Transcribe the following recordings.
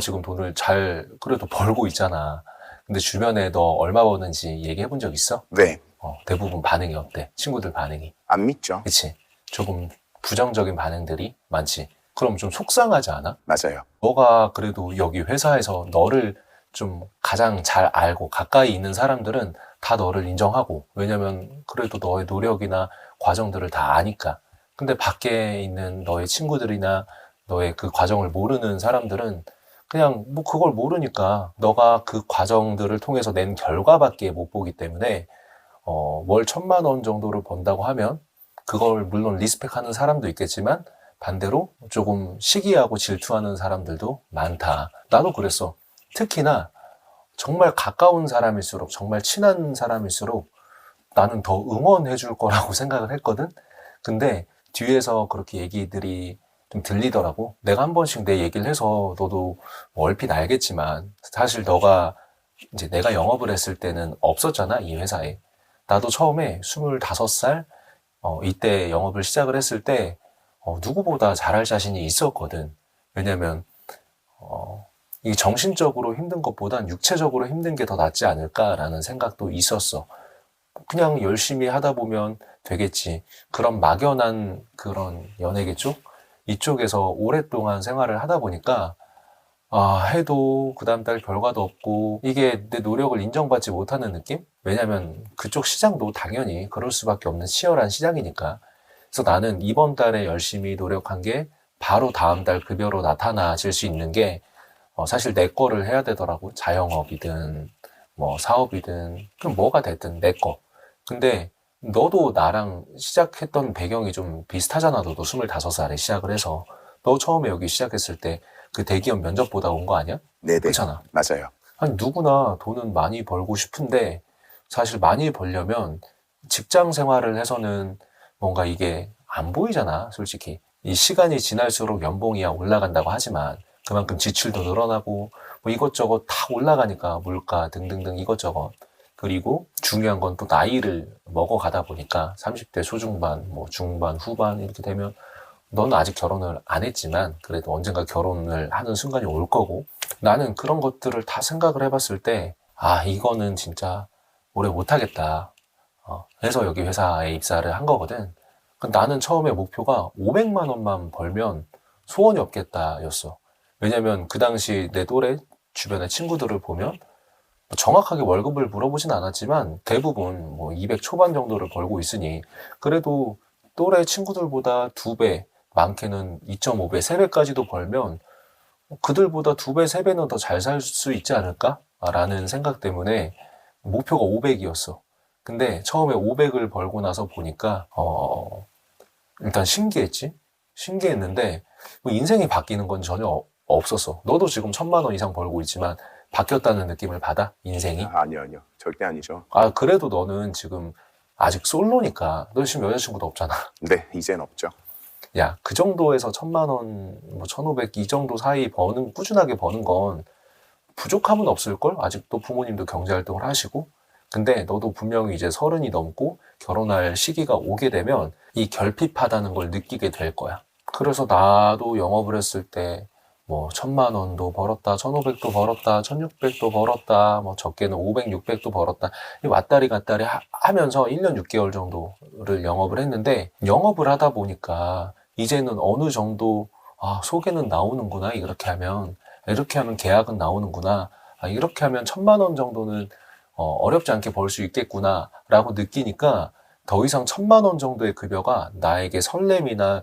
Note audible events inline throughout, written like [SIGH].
지금 돈을 잘 그래도 벌고 있잖아. 근데 주변에 너 얼마 버는지 얘기해 본 적 있어? 네. 어, 대부분 반응이 어때? 친구들 반응이. 안 믿죠. 그치? 조금 부정적인 반응들이 많지. 그럼 좀 속상하지 않아? 맞아요. 너가 그래도 여기 회사에서 너를 좀 가장 잘 알고 가까이 있는 사람들은 다 너를 인정하고 왜냐면 그래도 너의 노력이나 과정들을 다 아니까 근데 밖에 있는 너의 친구들이나 너의 그 과정을 모르는 사람들은 그냥 뭐 그걸 모르니까 너가 그 과정들을 통해서 낸 결과밖에 못 보기 때문에 어, 월 천만 원 정도를 번다고 하면 그걸 물론 리스펙하는 사람도 있겠지만 반대로 조금 시기하고 질투하는 사람들도 많다. 나도 그랬어. 특히나 정말 가까운 사람일수록 정말 친한 사람일수록 나는 더 응원해 줄 거라고 [LAUGHS] 생각을 했거든. 근데 뒤에서 그렇게 얘기들이 좀 들리더라고. 내가 한 번씩 내 얘기를 해서 너도 뭐 얼핏 알겠지만 사실 너가 이제 내가 영업을 했을 때는 없었잖아, 이 회사에. 나도 처음에 25살, 어, 이때 영업을 시작을 했을 때, 어, 누구보다 잘할 자신이 있었거든. 왜냐면, 어, 이 정신적으로 힘든 것보단 육체적으로 힘든 게 더 낫지 않을까라는 생각도 있었어. 그냥 열심히 하다 보면 되겠지. 그런 막연한 그런 연예계 쪽? 이쪽에서 오랫동안 생활을 하다 보니까, 아, 해도 그 다음 달 결과도 없고, 이게 내 노력을 인정받지 못하는 느낌? 왜냐면 그쪽 시장도 당연히 그럴 수밖에 없는 치열한 시장이니까. 그래서 나는 이번 달에 열심히 노력한 게 바로 다음 달 급여로 나타나질 수 있는 게 어, 사실 내 거를 해야 되더라고. 자영업이든 뭐 사업이든 그럼 뭐가 됐든 내 거. 근데 너도 나랑 시작했던 배경이 좀 비슷하잖아. 너도 25살에 시작을 해서. 너 처음에 여기 시작했을 때 그 대기업 면접 보다 온 거 아니야? 네네. 그렇잖아. 맞아요. 아니 누구나 돈은 많이 벌고 싶은데 사실 많이 벌려면 직장 생활을 해서는 뭔가 이게 안 보이잖아 솔직히 이 시간이 지날수록 연봉이야 올라간다고 하지만 그만큼 지출도 늘어나고 뭐 이것저것 다 올라가니까 물가 등등등 이것저것 그리고 중요한 건 또 나이를 먹어가다 보니까 30대 초중반 뭐 중반 후반 이렇게 되면 너는 아직 결혼을 안 했지만 그래도 언젠가 결혼을 하는 순간이 올 거고 나는 그런 것들을 다 생각을 해봤을 때, 아, 이거는 진짜 오래 못하겠다. 어, 그래서 여기 회사에 입사를 한 거거든. 그 나는 처음에 목표가 500만 원만 벌면 소원이 없겠다 였어. 왜냐면 그 당시 내 또래 주변의 친구들을 보면 뭐 정확하게 월급을 물어보진 않았지만 대부분 뭐 200 초반 정도를 벌고 있으니 그래도 또래 친구들보다 두 배, 많게는 2.5배, 3배까지도 벌면 그들보다 두 배, 세 배는 더 잘 살 수 있지 않을까? 라는 생각 때문에 목표가 500이었어. 근데 처음에 500을 벌고 나서 보니까, 어, 일단 신기했지? 신기했는데, 뭐 인생이 바뀌는 건 전혀 어- 없었어. 너도 지금 천만 원 이상 벌고 있지만, 바뀌었다는 느낌을 받아? 인생이? 아, 아니요, 아니요. 절대 아니죠. 아, 그래도 너는 지금 아직 솔로니까, 너 지금 여자친구도 없잖아. [LAUGHS] 네, 이젠 없죠. 야, 그 정도에서 천만 원, 뭐 천오백 이 정도 사이 버는 꾸준하게 버는 건 부족함은 없을 걸. 아직도 부모님도 경제 활동을 하시고. 근데 너도 분명히 이제 서른이 넘고 결혼할 시기가 오게 되면 이 결핍하다는 걸 느끼게 될 거야. 그래서 나도 영업을 했을 때 뭐 천만 원도 벌었다, 천오백도 벌었다, 천육백도 벌었다, 뭐 적게는 오백, 육백도 벌었다. 이 왔다리 갔다리 하, 하면서 1년 6개월 정도를 영업을 했는데 영업을 하다 보니까 이제는 어느 정도 아, 소개는 나오는구나 이렇게 하면 이렇게 하면 계약은 나오는구나 아, 이렇게 하면 천만 원 정도는 어, 렵지 않게 벌 수 있겠구나라고 느끼니까 더 이상 천만 원 정도의 급여가 나에게 설렘이나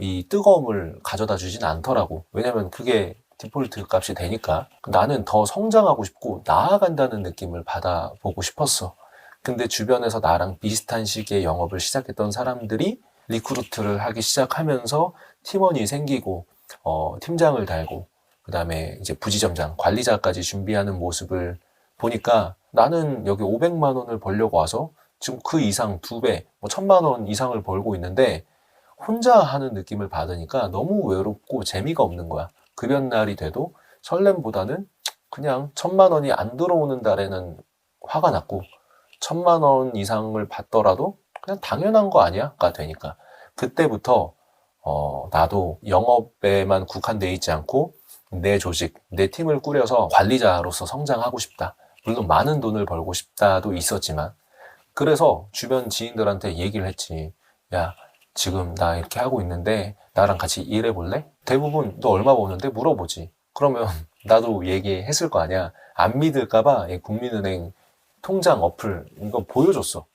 이 뜨거움을 가져다 주진 않더라고. 왜냐면 그게 디폴트 값이 되니까. 나는 더 성장하고 싶고 나아간다는 느낌을 받아보고 싶었어. 근데 주변에서 나랑 비슷한 시기에 영업을 시작했던 사람들이 리크루트를 하기 시작하면서 팀원이 생기고 어, 팀장을 달고 그다음에 이제 부지점장 관리자까지 준비하는 모습을 보니까 나는 여기 500만 원을 벌려고 와서 지금 그 이상 두 배, 뭐 천만 원 이상을 벌고 있는데 혼자 하는 느낌을 받으니까 너무 외롭고 재미가 없는 거야. 급여 날이 돼도 설렘보다는 그냥 천만 원이 안 들어오는 달에는 화가 났고 천만 원 이상을 받더라도 그냥 당연한 거 아니야?가 되니까 그때부터 어, 나도 영업에만 국한돼 있지 않고 내 조직, 내 팀을 꾸려서 관리자로서 성장하고 싶다. 물론 많은 돈을 벌고 싶다도 있었지만, 그래서 주변 지인들한테 얘기를 했지. 야, 지금 나 이렇게 하고 있는데, 나랑 같이 일해 볼래? 대부분 너 얼마 버는데 물어보지. 그러면 [LAUGHS] 나도 얘기했을 거 아니야. 안 믿을까봐 이 국민은행 통장 어플 이거 보여줬어.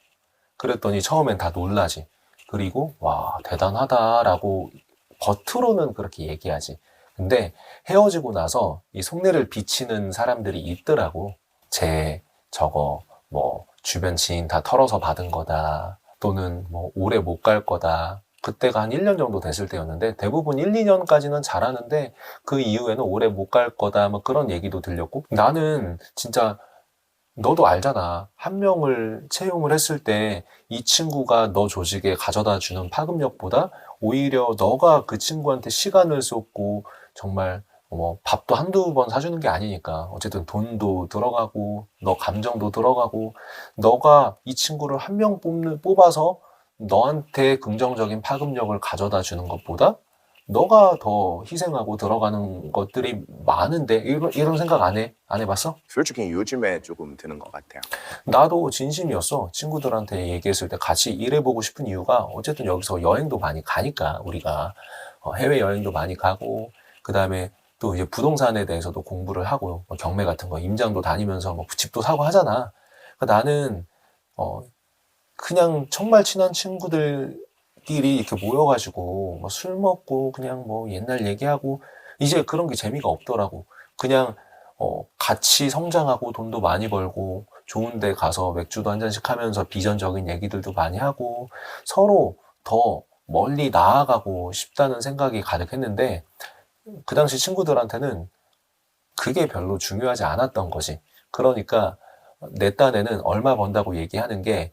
그랬더니 처음엔 다 놀라지. 그리고 와 대단하다라고 겉으로는 그렇게 얘기하지. 근데 헤어지고 나서 이 속내를 비치는 사람들이 있더라고. 쟤 저거 뭐 주변 지인 다 털어서 받은 거다. 또는 뭐 오래 못 갈 거다. 그때가 한 1년 정도 됐을 때였는데 대부분 1, 2년까지는 잘하는데 그 이후에는 오래 못 갈 거다. 뭐 그런 얘기도 들렸고 나는 진짜 너도 알잖아. 한 명을 채용을 했을 때 이 친구가 너 조직에 가져다 주는 파급력보다 오히려 너가 그 친구한테 시간을 쏟고 정말 뭐 밥도 한두 번 사주는 게 아니니까 어쨌든 돈도 들어가고 너 감정도 들어가고 너가 이 친구를 한 명 뽑는 뽑아서 너한테 긍정적인 파급력을 가져다 주는 것보다 너가 더 희생하고 들어가는 것들이 많은데 이런, 이런 생각 안 해? 안 해봤어? 솔직히 요즘에 조금 드는 것 같아요. 나도 진심이었어. 친구들한테 얘기했을 때 같이 일해보고 싶은 이유가 어쨌든 여기서 여행도 많이 가니까 우리가 어, 해외 여행도 많이 가고 그 다음에 또 이제 부동산에 대해서도 공부를 하고 뭐 경매 같은 거 임장도 다니면서 뭐 집도 사고 하잖아. 그러니까 나는 어 그냥 정말 친한 친구들끼리 이렇게 모여가지고 뭐 술 먹고 그냥 뭐 옛날 얘기하고 이제 그런 게 재미가 없더라고. 그냥 어, 같이 성장하고 돈도 많이 벌고 좋은 데 가서 맥주도 한 잔씩 하면서 비전적인 얘기들도 많이 하고 서로 더 멀리 나아가고 싶다는 생각이 가득했는데 그 당시 친구들한테는 그게 별로 중요하지 않았던 거지. 그러니까 내 딴에는 얼마 번다고 얘기하는 게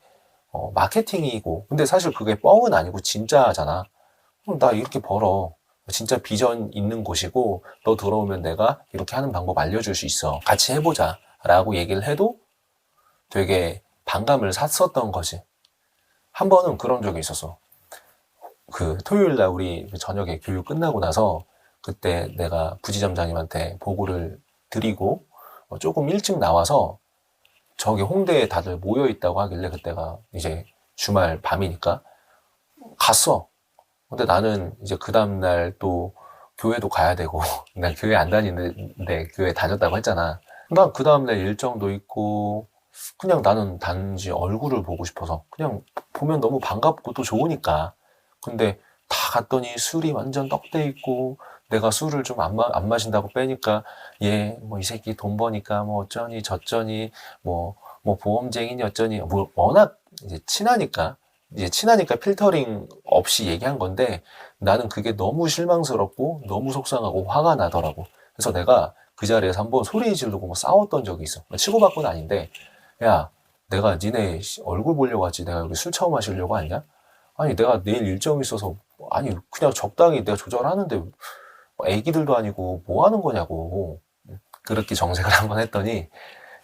어, 마케팅이고 근데 사실 그게 뻥은 아니고 진짜잖아. 어, 나 이렇게 벌어. 진짜 비전 있는 곳이고 너 들어오면 내가 이렇게 하는 방법 알려줄 수 있어. 같이 해보자. 라고 얘기를 해도 되게 반감을 샀었던 거지. 한 번은 그런 적이 있었어. 그 토요일 날 우리 저녁에 교육 끝나고 나서 그때 내가 부지점장님한테 보고를 드리고 어, 조금 일찍 나와서 저기 홍대에 다들 모여 있다고 하길래 그때가 이제 주말 밤이니까 갔어. 근데 나는 이제 그 다음날 또 교회도 가야 되고, [LAUGHS] 난 교회 안 다니는데 교회 다녔다고 했잖아. 난 그 다음날 일정도 있고, 그냥 나는 단지 얼굴을 보고 싶어서, 그냥 보면 너무 반갑고 또 좋으니까. 근데 다 갔더니 술이 완전 떡돼 있고, 내가 술을 좀 안 안 마신다고 빼니까, 얘, 뭐 이 새끼 돈 버니까 뭐 어쩌니 저쩌니, 뭐, 뭐 보험쟁이니 어쩌니, 뭐 워낙 이제 친하니까, 이제 친하니까 필터링 없이 얘기한 건데 나는 그게 너무 실망스럽고 너무 속상하고 화가 나더라고. 그래서 내가 그 자리에서 한번 소리 지르고 뭐 싸웠던 적이 있어. 치고받고는 아닌데 야 내가 니네 씨, 얼굴 보려고 왔지 내가 여기 술 처음 마시려고 왔냐? 아니 내가 내일 일정이 있어서 아니 그냥 적당히 내가 조절하는데 뭐 애기들도 아니고 뭐 하는 거냐고 그렇게 정색을 [LAUGHS] 한번 했더니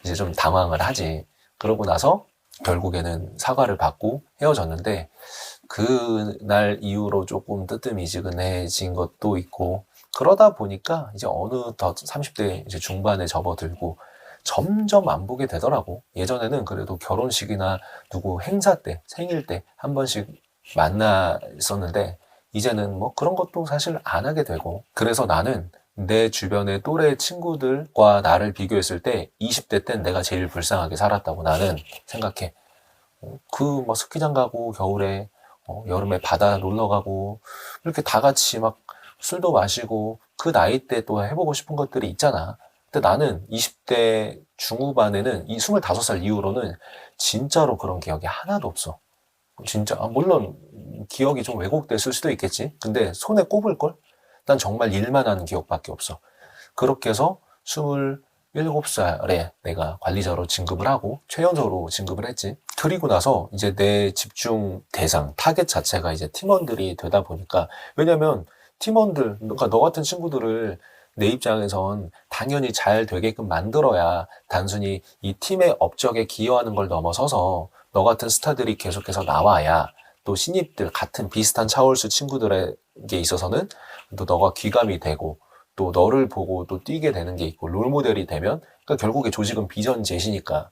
이제 좀 당황을 하지. 그러고 나서 결국에는 사과를 받고 헤어졌는데 그날 이후로 조금 뜨뜻미지근해진 것도 있고 그러다 보니까 이제 어느덧 30대 이제 중반에 접어들고 점점 안 보게 되더라고. 예전에는 그래도 결혼식이나 누구 행사 때, 생일 때 한 번씩 만나 있었는데 이제는 뭐 그런 것도 사실 안 하게 되고 그래서 나는 내 주변의 또래 친구들과 나를 비교했을 때 20대 땐 내가 제일 불쌍하게 살았다고 나는 생각해. 그 뭐 스키장 가고 겨울에 어, 여름에 바다 놀러 가고 이렇게 다 같이 막 술도 마시고 그 나이 때 또 해보고 싶은 것들이 있잖아. 근데 나는 20대 중후반에는 이 25살 이후로는 진짜로 그런 기억이 하나도 없어. 진짜 아, 물론 기억이 좀 왜곡됐을 수도 있겠지. 근데 손에 꼽을 걸? 난 정말 일만 하는 기억밖에 없어. 그렇게 해서 27살에 내가 관리자로 진급을 하고 최연소로 진급을 했지. 그리고 나서 이제 내 집중 대상, 타겟 자체가 이제 팀원들이 되다 보니까 왜냐면 팀원들, 그러니까 너 같은 친구들을 내 입장에선 당연히 잘 되게끔 만들어야 단순히 이 팀의 업적에 기여하는 걸 넘어서서 너 같은 스타들이 계속해서 나와야 또 신입들 같은 비슷한 차월수 친구들에게 있어서는 또 너가 귀감이 되고 또 너를 보고 또 뛰게 되는 게 있고 롤 모델이 되면 그러니까 결국에 조직은 비전 제시니까.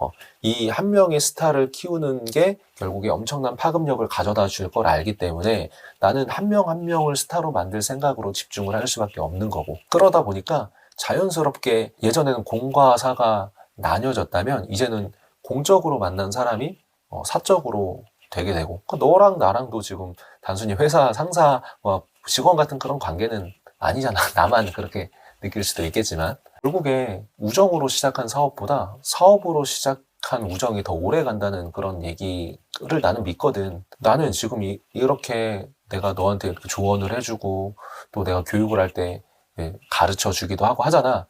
어, 이 한 명의 스타를 키우는 게 결국에 엄청난 파급력을 가져다 줄 걸 알기 때문에 나는 한 명한 명을 스타로 만들 생각으로 집중을 할 수밖에 없는 거고. 그러다 보니까 자연스럽게 예전에는 공과 사가 나뉘어졌다면 이제는 공적으로 만난 사람이 어, 사적으로 되게 되고 그 너랑 나랑도 지금 단순히 회사 상사와 직원 같은 그런 관계는 아니잖아 [LAUGHS] 나만 그렇게 느낄 수도 있겠지만 결국에 우정으로 시작한 사업보다 사업으로 시작한 우정이 더 오래 간다는 그런 얘기를 나는 믿거든. 나는 지금 이, 이렇게 내가 너한테 조언을 해주고 또 내가 교육을 할 때 가르쳐 주기도 하고 하잖아.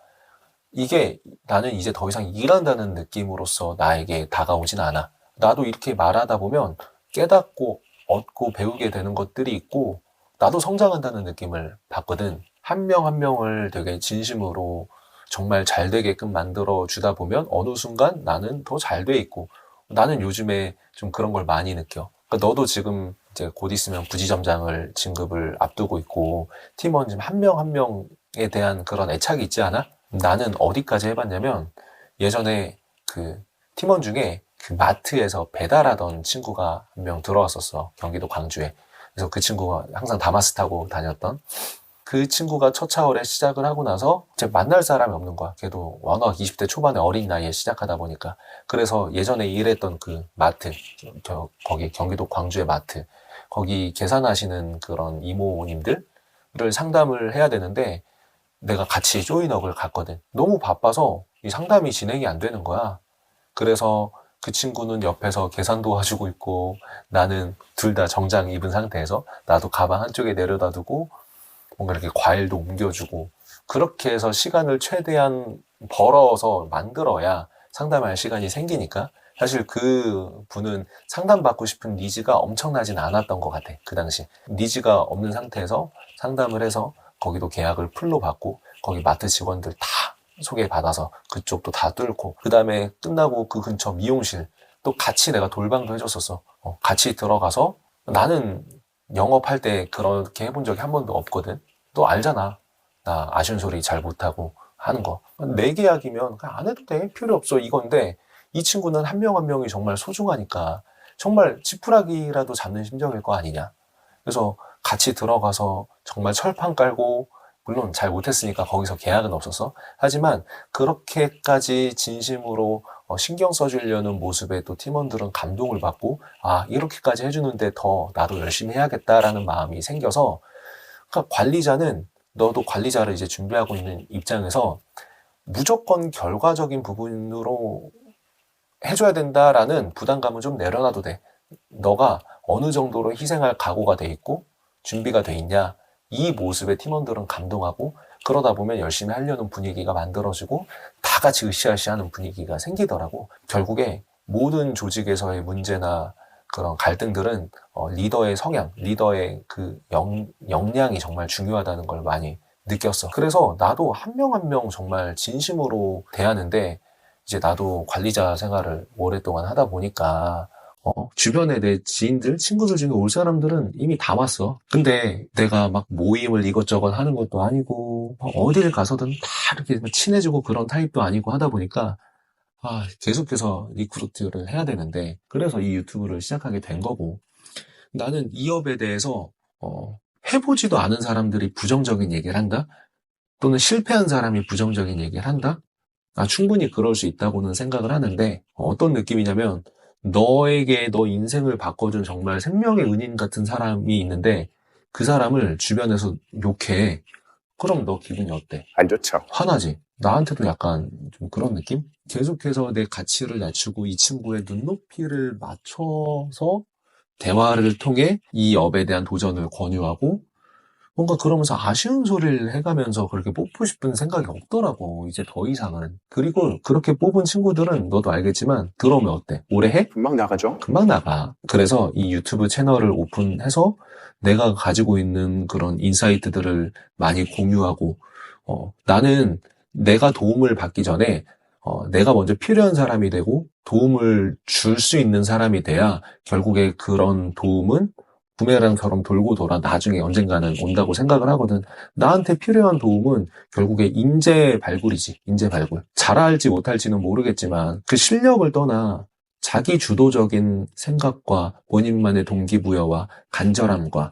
이게 나는 이제 더 이상 일한다는 느낌으로서 나에게 다가오진 않아. 나도 이렇게 말하다 보면 깨닫고 얻고 배우게 되는 것들이 있고 나도 성장한다는 느낌을 받거든. 한명한 명을 되게 진심으로 정말 잘 되게끔 만들어 주다 보면 어느 순간 나는 더 잘 돼 있고 나는 요즘에 좀 그런 걸 많이 느껴. 그러니까 너도 지금 이제 곧 있으면 부지점장을 진급을 앞두고 있고 팀원 지금 한 명 한 명에 대한 그런 애착이 있지 않아? 나는 어디까지 해봤냐면 예전에 그 팀원 중에 그 마트에서 배달하던 친구가 한 명 들어왔었어. 경기도 광주에. 그래서 그 친구가 항상 다마스 타고 다녔던 그 친구가 첫 차월에 시작을 하고 나서 이제 만날 사람이 없는 거야. 걔도 워낙 20대 초반에 어린 나이에 시작하다 보니까. 그래서 예전에 일했던 그 마트, 저, 거기 경기도 광주의 마트, 거기 계산하시는 그런 이모님들을 상담을 해야 되는데 내가 같이 조인업을 갔거든. 너무 바빠서 이 상담이 진행이 안 되는 거야. 그래서 그 친구는 옆에서 계산 도와주고 있고 나는 둘 다 정장 입은 상태에서 나도 가방 한쪽에 내려다 두고 뭔가 이렇게 과일도 옮겨주고 그렇게 해서 시간을 최대한 벌어서 만들어야 상담할 시간이 생기니까 사실 그 분은 상담받고 싶은 니즈가 엄청나진 않았던 것 같아 그 당시 니즈가 없는 상태에서 상담을 해서 거기도 계약을 풀로 받고 거기 마트 직원들 다 소개받아서 그쪽도 다 뚫고 그 다음에 끝나고 그 근처 미용실 또 같이 내가 돌방도 해줬었어. 어, 같이 들어가서 나는 영업할 때 그렇게 해본 적이 한 번도 없거든. 너 알잖아. 나 아쉬운 소리 잘 못하고 하는 거내 계약이면 그냥 안 해도 돼. 필요 없어. 이건데 이 친구는 한 명한 명이 정말 소중하니까 정말 지푸라기라도 잡는 심정일 거 아니냐. 그래서 같이 들어가서 정말 철판 깔고 물론 잘 못했으니까 거기서 계약은 없었어. 하지만 그렇게까지 진심으로 어, 신경 써주려는 모습에 또 팀원들은 감동을 받고 아 이렇게까지 해주는데 더 나도 열심히 해야겠다라는 마음이 생겨서 그러니까 관리자는 너도 관리자를 이제 준비하고 있는 입장에서 무조건 결과적인 부분으로 해줘야 된다라는 부담감은 좀 내려놔도 돼. 너가 어느 정도로 희생할 각오가 돼 있고 준비가 돼 있냐 이 모습에 팀원들은 감동하고 그러다 보면 열심히 하려는 분위기가 만들어지고 다 같이 으쌰으쌰하는 분위기가 생기더라고. 결국에 모든 조직에서의 문제나 그런 갈등들은 어, 리더의 성향, 리더의 그 영, 역량이 정말 중요하다는 걸 많이 느꼈어. 그래서 나도 한 명 한 명 정말 진심으로 대하는데 이제 나도 관리자 생활을 오랫동안 하다 보니까 어, 주변에 내 지인들, 친구들 중에 올 사람들은 이미 다 왔어. 근데 내가 막 모임을 이것저것 하는 것도 아니고, 막 어디를 가서든 다 이렇게 친해지고 그런 타입도 아니고 하다 보니까, 아, 계속해서 리크루트를 해야 되는데, 그래서 이 유튜브를 시작하게 된 거고, 나는 이 업에 대해서, 어, 해보지도 않은 사람들이 부정적인 얘기를 한다? 또는 실패한 사람이 부정적인 얘기를 한다? 아, 충분히 그럴 수 있다고는 생각을 하는데, 어떤 느낌이냐면, 너에게 너 인생을 바꿔준 정말 생명의 은인 같은 사람이 있는데 그 사람을 주변에서 욕해. 그럼 너 기분이 어때? 안 좋죠. 화나지? 나한테도 약간 좀 그런 느낌? 계속해서 내 가치를 낮추고 이 친구의 눈높이를 맞춰서 대화를 통해 이 업에 대한 도전을 권유하고 뭔가 그러면서 아쉬운 소리를 해가면서 그렇게 뽑고 싶은 생각이 없더라고. 이제 더 이상은. 그리고 그렇게 뽑은 친구들은 너도 알겠지만 들어오면 어때? 오래 해? 금방 나가죠. 금방 나가. 그래서 이 유튜브 채널을 오픈해서 내가 가지고 있는 그런 인사이트들을 많이 공유하고, 어, 나는 내가 도움을 받기 전에, 어, 내가 먼저 필요한 사람이 되고 도움을 줄 수 있는 사람이 돼야 결국에 그런 도움은 부메랑처럼 돌고 돌아 나중에 언젠가는 온다고 생각을 하거든. 나한테 필요한 도움은 결국에 인재 발굴이지. 인재 발굴. 잘할지 못할지는 모르겠지만 그 실력을 떠나 자기 주도적인 생각과 본인만의 동기부여와 간절함과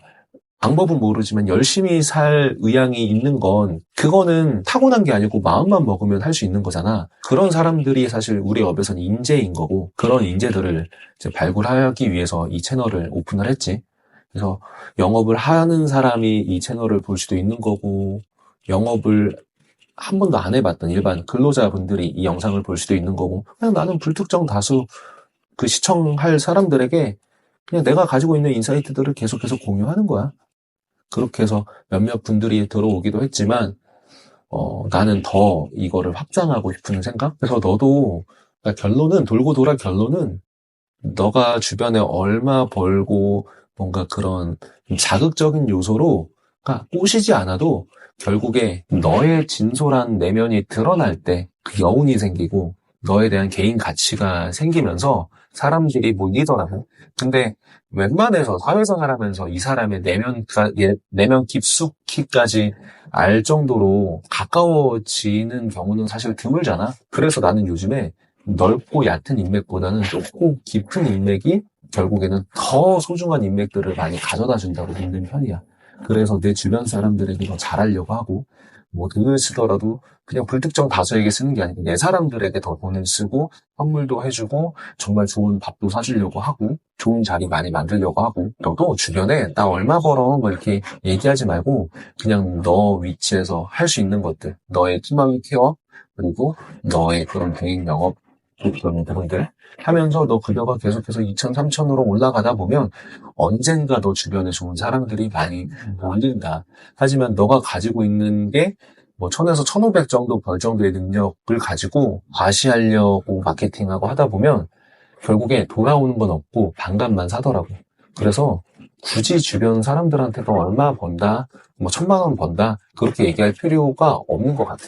방법은 모르지만 열심히 살 의향이 있는 건 그거는 타고난 게 아니고 마음만 먹으면 할 수 있는 거잖아. 그런 사람들이 사실 우리 업에서는 인재인 거고 그런 인재들을 발굴하기 위해서 이 채널을 오픈을 했지. 그래서 영업을 하는 사람이 이 채널을 볼 수도 있는 거고 영업을 한 번도 안 해봤던 일반 근로자분들이 이 영상을 볼 수도 있는 거고 그냥 나는 불특정 다수 그 시청할 사람들에게 그냥 내가 가지고 있는 인사이트들을 계속해서 공유하는 거야. 그렇게 해서 몇몇 분들이 들어오기도 했지만 어, 나는 더 이거를 확장하고 싶은 생각? 그래서 너도 그러니까 결론은 돌고 돌아 결론은 너가 주변에 얼마 벌고 뭔가 그런 자극적인 요소로 꼬시지 않아도 결국에 너의 진솔한 내면이 드러날 때 그 여운이 생기고 너에 대한 개인 가치가 생기면서 사람들이 몰리더라고. 근데 웬만해서 사회생활 하면서 이 사람의 내면, 예, 내면 깊숙이까지 알 정도로 가까워지는 경우는 사실 드물잖아. 그래서 나는 요즘에 넓고 얕은 인맥보다는 좁고 깊은 인맥이 결국에는 더 소중한 인맥들을 많이 가져다 준다고 믿는 편이야. 그래서 내 주변 사람들에게 더 잘하려고 하고, 뭐 돈을 쓰더라도 그냥 불특정 다수에게 쓰는 게 아니고 내 사람들에게 더 돈을 쓰고 선물도 해주고 정말 좋은 밥도 사주려고 하고 좋은 자리 많이 만들려고 하고 너도 주변에 나 얼마 벌어 뭐 이렇게 얘기하지 말고 그냥 너 위치에서 할 수 있는 것들 너의 희망 케어 그리고 너의 그런 병행 영업 그런 부분들 하면서 너 급여가 계속해서 2천, 3천으로 올라가다 보면 언젠가 너 주변에 좋은 사람들이 많이 몰린다. 하지만 너가 가지고 있는 게 뭐 천에서 천오백 정도 벌 정도의 능력을 가지고 과시하려고 마케팅하고 하다 보면 결국에 돌아오는 건 없고 반값만 사더라고. 그래서 굳이 주변 사람들한테 너 얼마 번다, 뭐 천만 원 번다 그렇게 얘기할 필요가 없는 것 같아.